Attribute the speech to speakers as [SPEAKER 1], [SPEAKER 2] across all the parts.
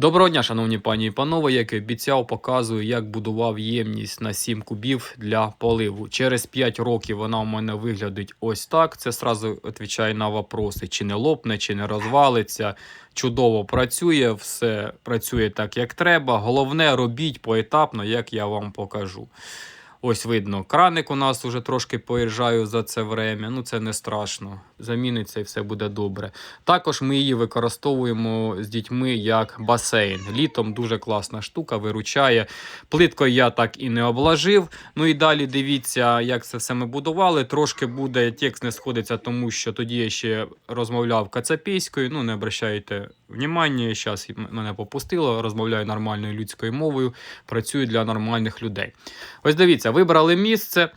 [SPEAKER 1] Доброго дня, шановні пані і панове. Як і обіцяв, показую, як будував ємність на 7 кубів для поливу. Через 5 років вона у мене виглядить ось так. Це сразу відповідає на вопроси, чи не лопне, чи не розвалиться. Чудово працює, все працює так, як треба. Головне, робіть поетапно, як я вам покажу. Ось видно, краник у нас уже трошки поїжджаю за це время. Ну це не страшно. Заміниться і все буде добре. Також ми її використовуємо з дітьми як басейн. Літом дуже класна штука, виручає. Плиткою я так і не обложив. Ну і далі дивіться, як це все ми будували. Трошки буде текст не сходиться, тому що тоді я ще розмовляв кацапійською. Ну не обращайте внимання. Зараз мене попустило, розмовляю нормальною людською мовою, працюю для нормальних людей. Ось дивіться, вибрали місце,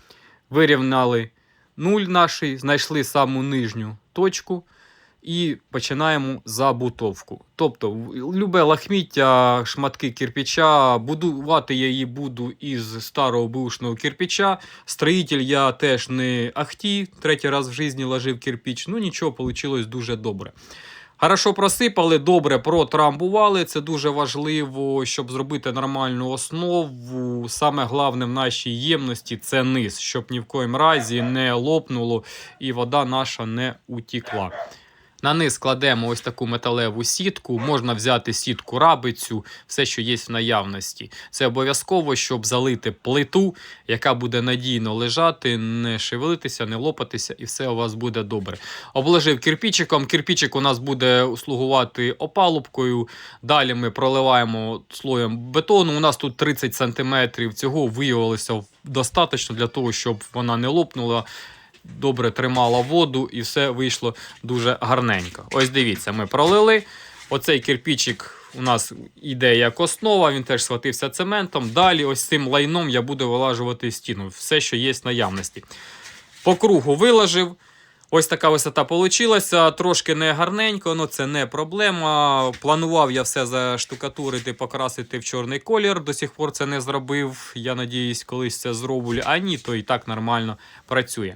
[SPEAKER 1] вирівняли нуль наш, знайшли саму нижню точку і починаємо забутовку. Тобто, любе лахміття, шматки кирпича, будувати я її буду із старого бушного кирпича. Строїтель я теж не ахті, третій раз в житті ложив кирпич. Ну нічого, вийшло дуже добре. Хорошо просипали, добре протрамбували. Це дуже важливо, щоб зробити нормальну основу. Саме головне в нашій ємності це низ, щоб ні в коїм разі не лопнуло і вода наша не утікла. На низ кладемо ось таку металеву сітку. Можна взяти сітку рабицю, все, що є в наявності. Це обов'язково, щоб залити плиту, яка буде надійно лежати, не шевелитися, не лопатися, і все у вас буде добре. Обложив кирпічиком. Кирпічик у нас буде слугувати опалубкою. Далі ми проливаємо слоєм бетону. У нас тут 30 см. Цього виявилося достатньо для того, щоб вона не лопнула. Добре тримала воду і все вийшло дуже гарненько. Ось дивіться, ми пролили. Оцей кирпічик у нас іде як основа, він теж схватився цементом. Далі, ось цим лайном я буду вилажувати стіну. Все, що є в наявності. По кругу виложив. Ось така висота вийшла. Трошки не гарненько, але це не проблема. Планував я все заштукатурити, покрасити в чорний колір. До сих пор це не зробив. Я надіюсь, колись це зроблю. А ні, то і так нормально працює.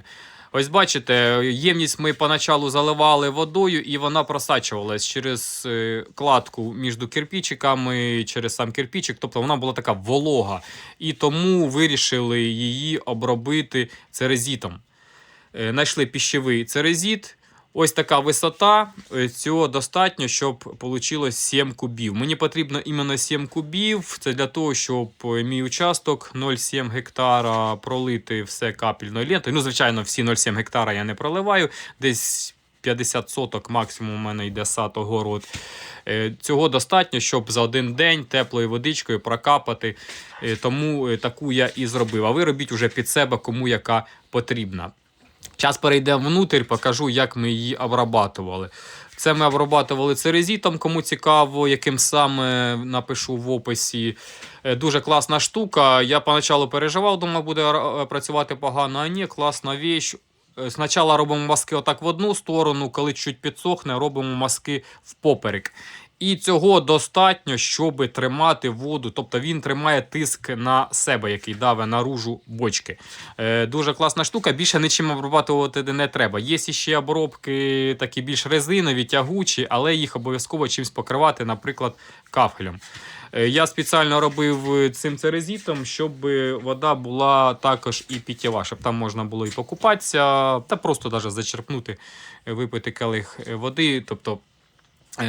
[SPEAKER 1] Ось бачите, ємність ми поначалу заливали водою, і вона просачувалась через е, кладку між кирпічиками, через сам кирпічик. Тобто вона була така волога. І тому вирішили її обробити церезітом. Найшли піщевий церезіт. Ось така висота. Е, Цього достатньо, щоб вийшло 7 кубів. Мені потрібно іменно 7 кубів. Це для того, щоб е, мій участок 0,7 гектара пролити все капельною лентою. Ну, звичайно, всі 0,7 гектара я не проливаю. Десь 50 соток максимум у мене йде сад огород. Е, Цього достатньо, щоб за один день теплою водичкою прокапати. Тому таку я і зробив. А ви робіть уже під себе, кому яка потрібна. Зараз перейдемо внутрь, покажу, як ми її обрабатували. Це ми обрабатували церезітом, кому цікаво, яким саме напишу в описі. Е, Дуже класна штука. Я поначалу переживав, думав, буде працювати погано, а ні, класна віч. Е, Спочатку робимо маски отак в одну сторону, коли чуть підсохне, робимо маски впоперек. І цього достатньо, щоб тримати воду. Тобто він тримає тиск на себе, який даве наружу бочки. Е, дуже класна штука. Більше нічим обрабатувати не треба. Є ще обробки такі більш резинові, тягучі, але їх обов'язково чимось покривати, наприклад, кафелем. Е, Я спеціально робив цим церезітом, щоб вода була також і питєва, щоб там можна було і покупатися, та просто навіть зачерпнути, випити келих води. Тобто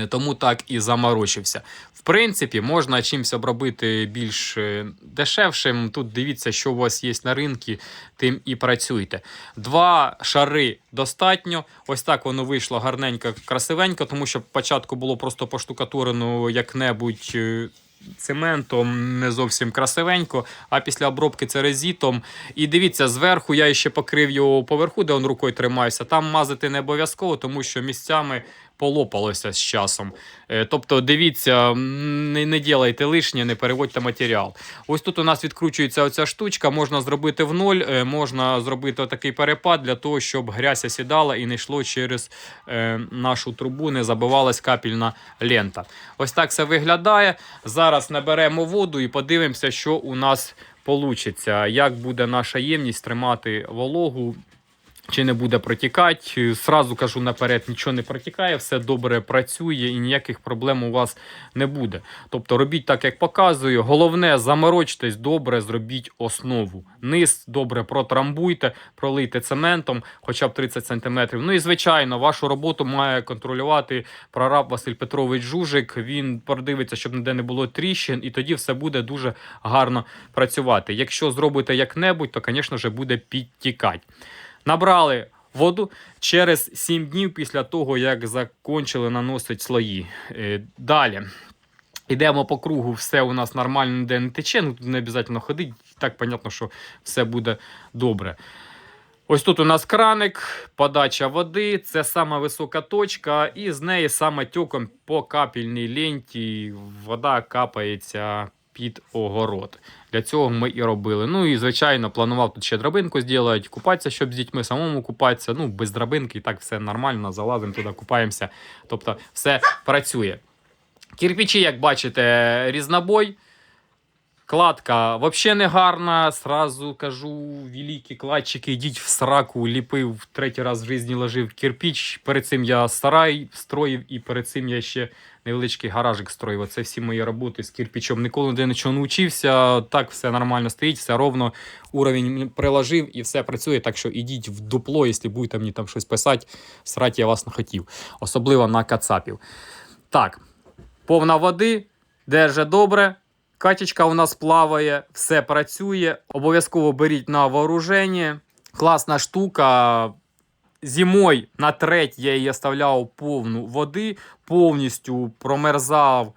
[SPEAKER 1] Тому так і заморочився. В принципі, можна чимось обробити більш е, дешевшим. Тут дивіться, що у вас є на ринку, тим і працюйте. Два шари достатньо. Ось так воно вийшло гарненько, красивенько, тому що спочатку було просто поштукатурено як-небудь. е, Цементом не зовсім красивенько, а після обробки церезітом. І дивіться, зверху я ще покрив його поверху, де він рукою тримався. Там мазати не обов'язково, тому що місцями полопалося з часом. Е, Тобто, дивіться, не, не ділайте лишнє, не переводьте матеріал. Ось тут у нас відкручується оця штучка, можна зробити в ноль, е, можна зробити такий перепад для того, щоб грязь осідала і не йшло через е, нашу трубу, не забивалась капельна лента. Ось так це виглядає. Зараз наберемо воду і подивимося, що у нас вийде, як буде наша ємність тримати вологу чи не буде протікати. Сразу кажу наперед, нічого не протікає, все добре працює і ніяких проблем у вас не буде. Тобто робіть так, як показую. Головне, заморочтесь добре, зробіть основу. Низ добре протрамбуйте, пролийте цементом, хоча б 30 см. Ну і звичайно, вашу роботу має контролювати прораб Василь Петрович Жужик. Він продивиться, щоб ніде не було тріщин, і тоді все буде дуже гарно працювати. Якщо зробите як-небудь, то, звісно буде підтікати. Набрали воду через 7 днів після того, як закончили наносити слої. Е, Далі. Йдемо по кругу, все у нас нормально ніде не тече, ну тут не обов'язково ходити. Так, понятно, що все буде добре. Ось тут у нас краник, подача води, це сама висока точка, і з неї саме тьоком по капельній ленті вода капається під огород. Для цього ми і робили. Ну і звичайно, планував тут ще драбинку зробити, купатися, щоб з дітьми самому купатися. Ну, без драбинки, і так все нормально, залазимо туди, купаємося. Тобто все працює. Кірпічі, як бачите, різнобой. Кладка взагалі не гарна. Сразу кажу, великі кладчики, йдіть в сраку, ліпив третій раз в житті ложив кирпич. Перед цим я сарай строїв, і перед цим я ще невеличкий гаражик строїв. Це всі мої роботи з кирпичом. Ніколи ніде нічого не вчився. Так все нормально стоїть, все ровно. Уровень приложив і все працює. Так що ідіть в дупло, якщо будете мені там щось писати, срати я вас не хотів. Особливо на кацапів. Так, повна води, держи добре. Качечка у нас плаває, все працює. Обов'язково беріть на вооруження. Класна штука. Зимою на треть я її оставляв повну води, повністю промерзав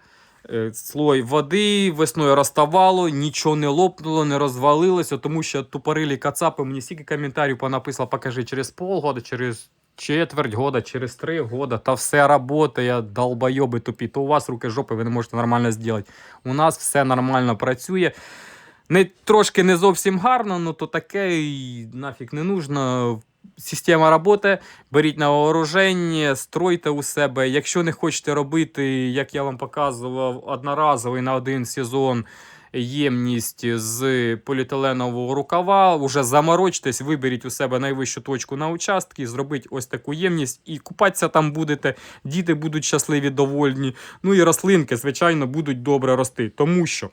[SPEAKER 1] е, слой води, весною розставало, нічого не лопнуло, не розвалилося, тому що тупорилі кацапи мені стільки коментарів понаписали, покажи через полгода, через четверть года, через три года, та все работає, долбойоби тупі, то у вас руки жопи, ви не можете нормально зробити. У нас все нормально працює. Не, трошки не зовсім гарно, ну то таке і нафіг не нужно. Система роботи, беріть на вооруження, стройте у себе. Якщо не хочете робити, як я вам показував, одноразовий на один сезон ємність з поліетиленового рукава, уже заморочтесь, виберіть у себе найвищу точку на участки, зробіть ось таку ємність і купатися там будете. Діти будуть щасливі, довольні. Ну і рослинки, звичайно, будуть добре рости, тому що.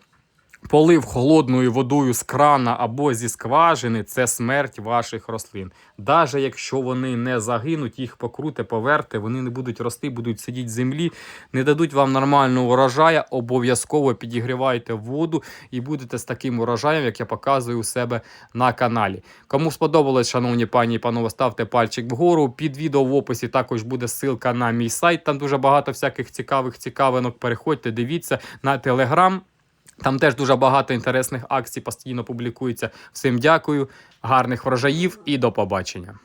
[SPEAKER 1] Полив холодною водою з крана або зі скважини це смерть ваших рослин. Навіть якщо вони не загинуть, їх покруте, поверте, вони не будуть рости, будуть сидіти в землі, не дадуть вам нормального урожаю, обов'язково підігрівайте воду і будете з таким урожаєм, як я показую у себе на каналі. Кому сподобалось, шановні пані і панове, ставте пальчик вгору. Під відео в описі також буде ссылка на мій сайт. Там дуже багато всяких цікавих цікавинок. Переходьте, дивіться на телеграм. Там теж дуже багато інтересних акцій постійно публікується. Всім дякую, гарних врожаїв і до побачення.